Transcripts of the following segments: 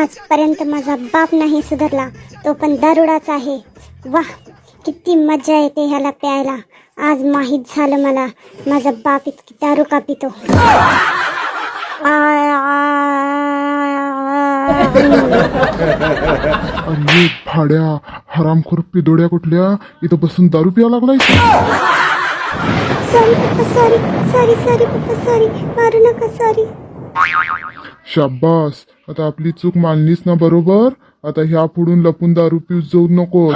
आजपर्यंत माझा बाप नाही सुधारला तो पण दारुडाच आहे. वाह किती मजा येते ह्याला प्यायला. आज माहीत झालं मला माझा बाप इतकी दारू का पितो अरे भाड्या हरामखोर पिदोड्या कुठल्या? इथं बसून दारू पिया लागलाय सॉरी पप्पा सॉरी सॉरी सॉरी पप्पा सॉरी मारू नका सॉरी शाब्बास आता आपली चूक मानलीस ना बरोबर? आता ह्या पुढून लपून दारू पिऊ जाऊ नकोस.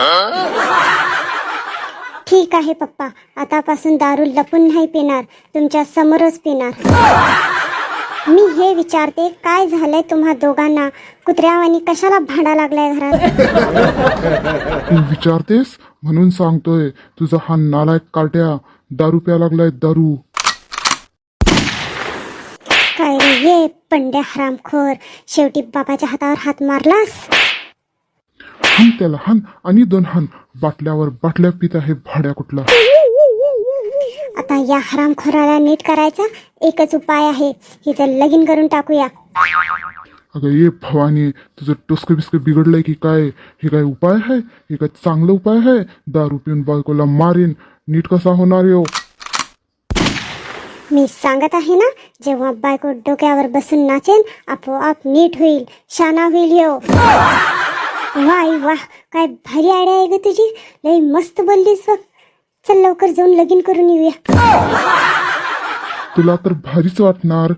ठीक आहे पप्पा. आतापासून दारू लपून नाही पिणार तुमच्या समोरच पिणार. मी हे विचारते काय झालंय तुम्हा दोघांना? कुत्र्यावानी कशाला भांडा लागलाय घरात? तू विचारतेस? म्हणून सांगतोय तुझा हा नालायक काट्या. दारू प्या लागलाय दारू काय रे ये पंड्या हरामखोर. शेवटी बाबाच्या हातावर हात मारलास? हान त्याला हान आणि दोन हान. बाटल्यावर बाटल्या पित आहे भाड्या कुठला. आता या हरामखोराला नीट करायचा एकच उपाय आहे. हिचं लगीन करून टाकूया. अगं ये भवानी तुझं टोसकं बिस्कं बिघडलंय की काय? हे काय उपाय आहे? हे काय चांगलं उपाय आहे? दारू पिऊन बायकोला मारीन. नीट कसा होणार हो मी सांगत आहे ना जेव्हा बायको डोक्यावर बसून नाचेन आपोआप नीट होईल शाना होईल यो. वाय वाह काय भारी आयडिया आहे ग तुझी. लई मस्त बोललीस बघ. चल लवकर जाऊन लगीन करून येऊया. तुला तर भारीच वाटणार.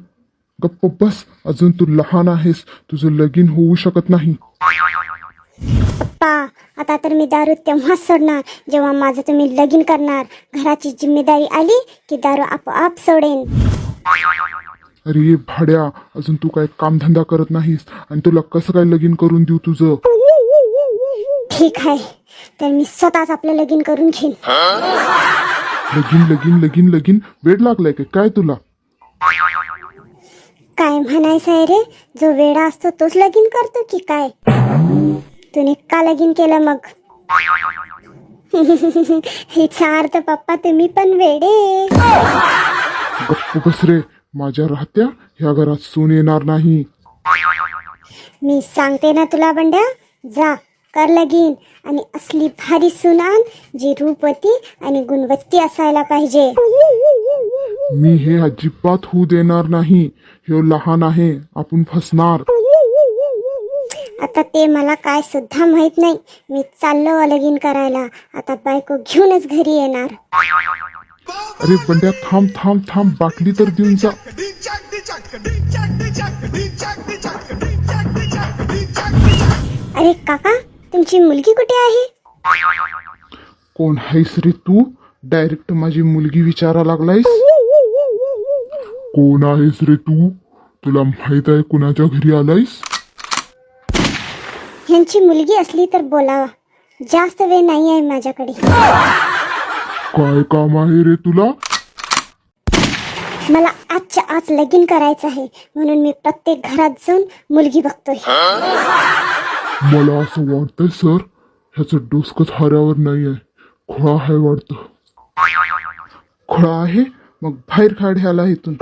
गप्प बस अजून तू लहान आहेस तुझं लगीन होऊ शकत नाही. पप्पा आता तर मी दारू तेव्हाच सोडणार जेव्हा माझं तुम्ही लगीन करणार. घराची जिम्मेदारी आली की दारू आपोआप सोडेन. अरे ये भाड्या अजून तू काय कामधंदा करत नाहीस? आणि तुला कसं काय लगीन करून देऊ तुझं? ठीक आहे तर मी स्वतःच आपलं लगीन करून घेईन. लगीन लगीन लगीन लगीन? वेळ लागलाय का? काय तुला? काय म्हणायचं आहे रे? जो वेडा असतो तोच लगीन करतो की काय? तुने का लगीन केलं मग. हिचा अर्थ पप्पा तुम्ही पण वेडे. गप्प बस रे. माझ्या राहत्या ह्या घरात सून येणार नाही. मी सांगते ना तुला बंड्या. जा कर लगीन. आणि असली भारी सुनान जी रूपवती आणि गुणवत्ती असायला पाहिजे. मी हे अजिबात होऊ देणार नाही. हे लहान आहे आपण फसणार. आता ते मला काय सुद्धा माहीत नाही. मी चाललो लगीन करायला. आता बायको घेऊनच घरी येणार. अरे बंड्या थांब थांब थांब. बाटली तर देऊन जा. अरे काका तुमची मुलगी कुठे आहे? कोण आहेस रे तू? डायरेक्ट माझी मुलगी विचारा लागलायस? कोण आहेस रे तू? तुला माहीत आहे कुणाच्या घरी आलायस? ह्यांची मुलगी असली तर बोलावा. जास्त वेळ नाही आहे माझ्याकडे. काय काम आहे रे तुला? मला आजच्या आज लगीन करायचं आहे. म्हणून मी प्रत्येक घरात जाऊन मुलगी बघतोय. मला असं वाटतंय सर ह्याचं डोसकच हाऱ्यावर नाही आहे. खोळा आहे वाटतं. खोळा आहे? मग बाहेर काढ ह्याला इथून.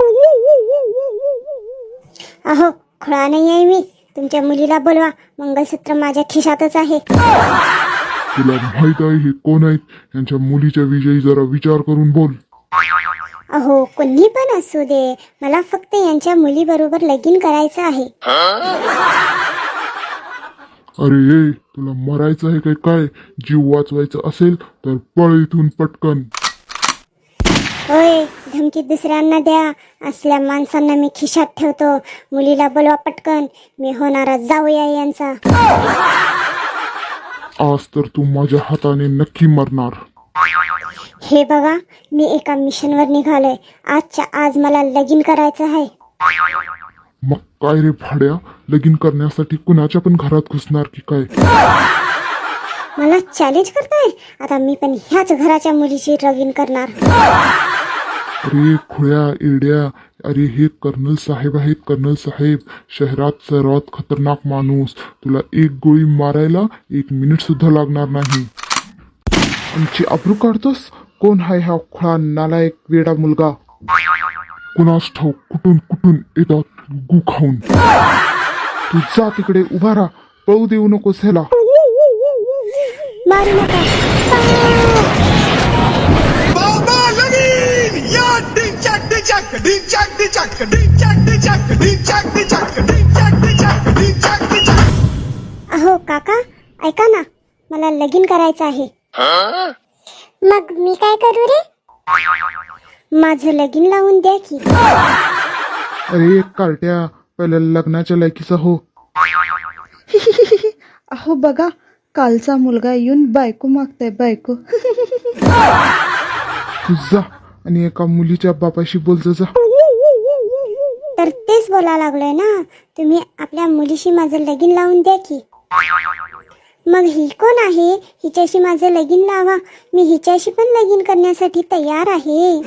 अहो खुळा नाही आहे मी. तुमच्या मुलीला बोलवा. मंगलसूत्र माझ्या खिशातच आहे. तुला माहीत आहे हे कोण आहेत? यांच्या मुलीच्या विजयी जरा विचार करून बोल. अहो कोणी पण असू दे. मला फक्त यांच्या मुलीबरोबर लगीन करायचं आहे. अरे ये तुला मरायचं आहे काय? काय? जीव वाचवायचा असेल तर पळ इथून पटकन. होय धमकी दुसऱ्यांना द्या. असल्या माणसांना मी खिशात ठेवतो. मुलीला बोलवा पटकन. मी होणारा जाऊया यांचा. आज तर तू माझ्या हाताने नक्की मरणार. हे बघा मी एका मिशनवर निघालोय. आजच्या आज मला लगीन करायचं आहे. मग काय रे भाड्या? लगीन करण्यासाठी कुणाच्या पण घरात घुसणार की काय? मला चॅलेंज करताय? आता मी पण ह्याच घराच्या मुलीची लगीन करणार. अरे खुळ्या एड्या अरे हे कर्नल साहेब आहेत कर्नल साहेब. शहरात सर्वात खतरनाक माणूस. तुला एक गोळी मारायला एक मिनिट सुद्धा लागणार नाही. आमची अब्रू काढतोस? कोण हाय हा खुळा नालायक वेडा मुलगा? कुणास ठाऊक कुठून कुठून येतात गु खाऊन? तू जा तिकडे उभा राहा. पळू देऊ नकोस ह्याला. मारू नका. Ding-chak, ding-chak, ding-chak, ding-chak, ding-chak, ding-chak, ding-chak, ding-chak, ding-chak, ding-chak, ding-chak, ding-chak. अहो काका ऐका ना मला लगीन करायचं आहे मग मी काय करू रे माझं लगीन लावून द्या की अरे कार्ट्या पहिल्या लग्नाच्या लायकीचा हो अहो बघा कालचा मुलगा येऊन बायको मागताय बायको तू जा आणि एका मुलीच्या बापाशी बोल जा जा. तर तेच बोला लागलोय ना. तुम्ही आपल्या मुलीशी माझं लगीन लावून द्या की. मग ही कोण आहे? हिच्याशी माझं लगीन लावा. मी हिच्याशी पण लगीन करण्यासाठी तयार आहे.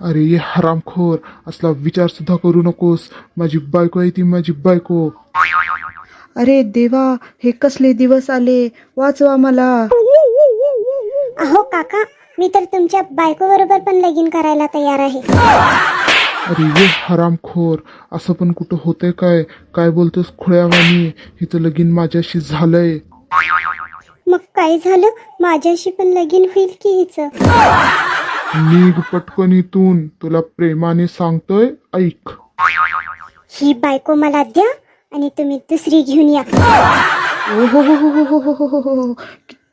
अरे ये हरामखोर असला विचार सुद्धा करू नकोस. माझी बायको आहे ती माझी बायको. अरे देवा हे कसले दिवस आले? वाचवा मला. अहो काका मी तर तुमच्या बायको बरोबर पण लगीन करायला तयार आहे. अरे ये हरामखोर असं पण कुठं होतंय काय? काय बोलतोस खुळ्यावानी हिचं लगीन माझ्याशी झालंय. मग काय झालं? माझ्याशी पण लगीन होईल की हिचं? निघ पटकन इथून. तुला प्रेमाने सांगतोय ऐक. ही बायको मला द्या आणि तुम्ही दुसरी घेऊन या. ओ हो हो हो हो हो हो हो हो हो.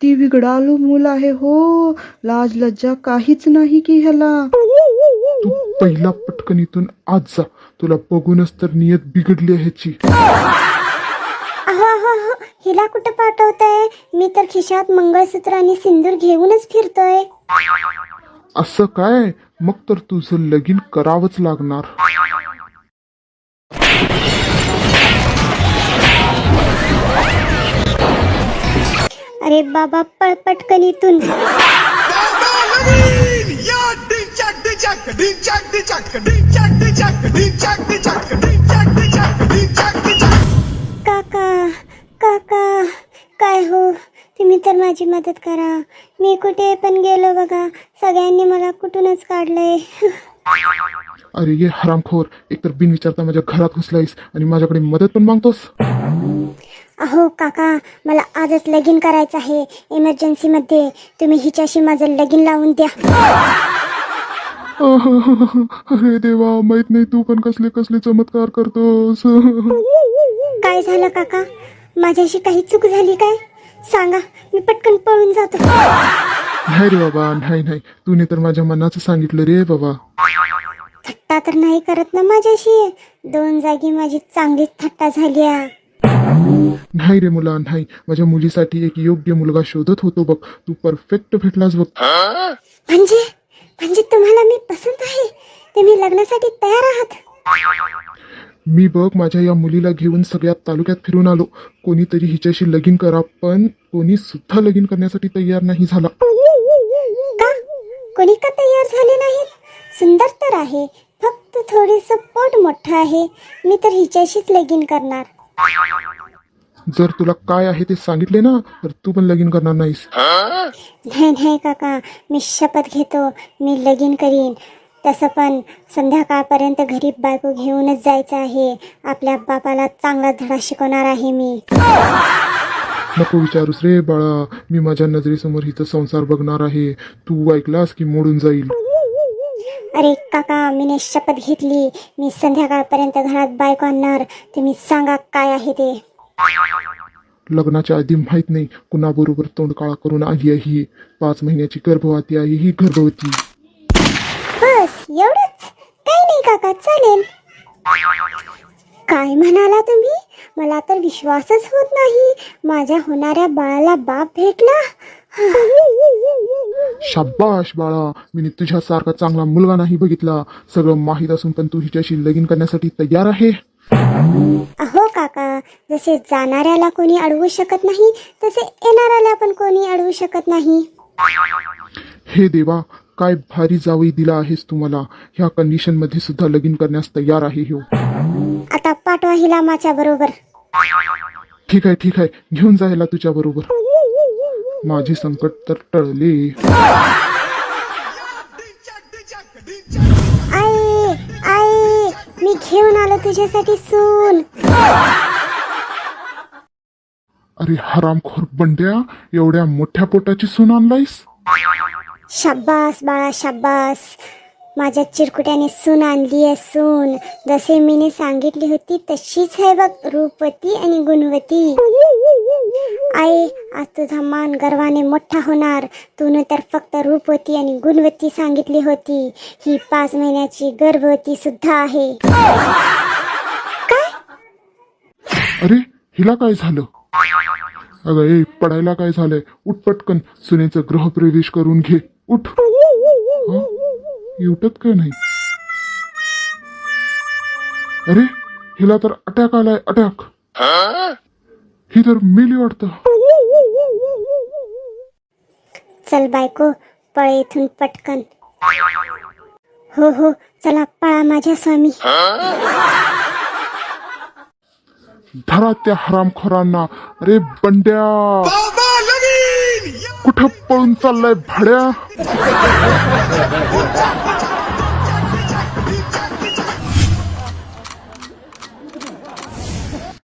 किती बिघडालू मूल आहे हो. लाज लज्जा काहीच नाही की ह्याला. तू पहिला पटकन इथून आज जा. तुला बघूनच तर नियत बिघडली आहे ह्याची. हिला कुठं पाठवताय? मी तर खिशात मंगळसूत्र आणि सिंदूर घेऊनच फिरतोय. असं काय? मग तर तुझं लगीन करावंच लागणार. अरे बाबा पळ पटकन इथून काका काका काय हो? तुम्ही तर माझी मदत करा. मी कुठे पण गेलो बघा. सगळ्यांनी मला कुठूनच काढलंय. अरे ये हरामखोर. एकतर बिन विचारता माझ्या घरात घुसलायस आणि माझ्याकडे मदत पण मागतोस? अहो काका मला आजच लगीन करायचं आहे. इमर्जन्सी मध्ये तुम्ही हिच्याशी माझं लगीन लावून द्या. अरे देवा माहीत नाही तू पण कसले कसले चमत्कार करतोस. काय झालं काका? माझ्याशी काही चूक झाली काय? सांगा मी पटकन पळून जातो. नाही रे बाबा नाही नाही. तूने तर माझ्या मनाचं सांगितलं रे बाबा. थट्टा तर नाही करत ना माझ्याशी? दोन जागी माझी चांगलीच थट्टा झाली. नाही रे मुला नाही. माझ्या मुलीसाठी एक योग्य मुलगा शोधत होतो बघ. तू परफेक्ट भेटलास बघ. म्हणजे म्हणजे तुम्हाला मी पसंत आहे. तुम्ही लग्नासाठी तयार आहात. मी बघ माझ्या या मुलीला घेऊन सगळ्या तालुक्यात फिरून आलो. कोणीतरी हिच्याशी लगीन करा पण कोणी सुद्धा लगीन करण्यासाठी तयार नाही झाला. का? कोणी का तयार झाले नाहीत सुंदर तर आहे फक्त थोडीस पोट मोठं आहे. मी तर हिच्याशीच लगीन करणार. जर तुला काय आहे ते सांगितले ना तर तू पण लगीन करणार नाहीस. नाही नाही काका मी शपथ घेतो. मी लगीन करीन. तसं पण संध्याकाळपर्यंत घरी बायको घेऊनच जायचं आहे. आपल्या बापाला चांगला धडा शिकवणार आहे मी. नको विचारूस रे बाळा. मी माझ्या नजरेसमोर हिचा संसार बघणार आहे. तू ऐकलास की मोडून जाईल? अरे काका मीने शपथ घेतली. मी संध्याकाळपर्यंत घरात बायको आणणार. तुम्ही सांगा काय आहे ते. लग्नाच्या आधी माहीत नाही कुणाबरोबर तोंड काळा करून आली आहे. ही पाच महिन्याची गर्भवती आहे ही गर्भवती. बस एवढंच? काही नाही काका चालेल. काय म्हणाला तुम्ही? मला तर विश्वासच होत नाही. माझ्या होणाऱ्या बाळाला बाप भेटला? शाबाश बाळा. मी तुझ्यासारखा चांगला मुलगा नाही बघितला. सगळं माहीत असून पण तू हिच्याशी लगीन करण्यासाठी तयार आहे. अहो काका जसे जाणाऱ्याला कोणी अडवू शकत नाही तसे येणाऱ्याला पण कोणी अडवू शकत नाही. हे देवा काय भारी जावई दिला आहेस तू मला. ह्या कंडिशनमध्ये सुद्धा लगीन करण्यास तयार आहे ह्यो. आता पाठवा हिला माझ्या बरोबर. ठीक आहे ठीक आहे. घेऊन जायला तुझ्या बरोबर. माझे संकट तर टळले. आई आई मी घेऊन आलो तुझ्यासाठी सून. अरे हरामखोर बंड्या एवढ्या मोठ्या पोटाची सून आणलायस? शाब्बास बाळा शाब्बास. माझ्या चिरकुट्याने सून आणली आहे सून. जसे मीने सांगितली होती तशीच आहे बघ रूपती आणि गुणवती. आई आज तुझा मान गर्वाने मोठा होणार. तूने तर फक्त रूपवती आणि गुणवती सांगितली होती. ही पाच महिन्याची गर्भवती सुद्धा आहे. अरे हिला काय झालं? अगं ए पडायला काय झालंय? उठ पटकन सुनेचं गृहप्रवेश करून घे. उठ. हं? उठत काय नाही? अरे हिला तर अटॅक आलाय अटॅक. ही तर मेली वाटतं. चल बायको पळ इथून पटकन. हो हो चला पळा माझ्या स्वामी. धरा त्या हरामखोरांना. अरे बंड्या. कुठं पळून चाललाय भाड्या?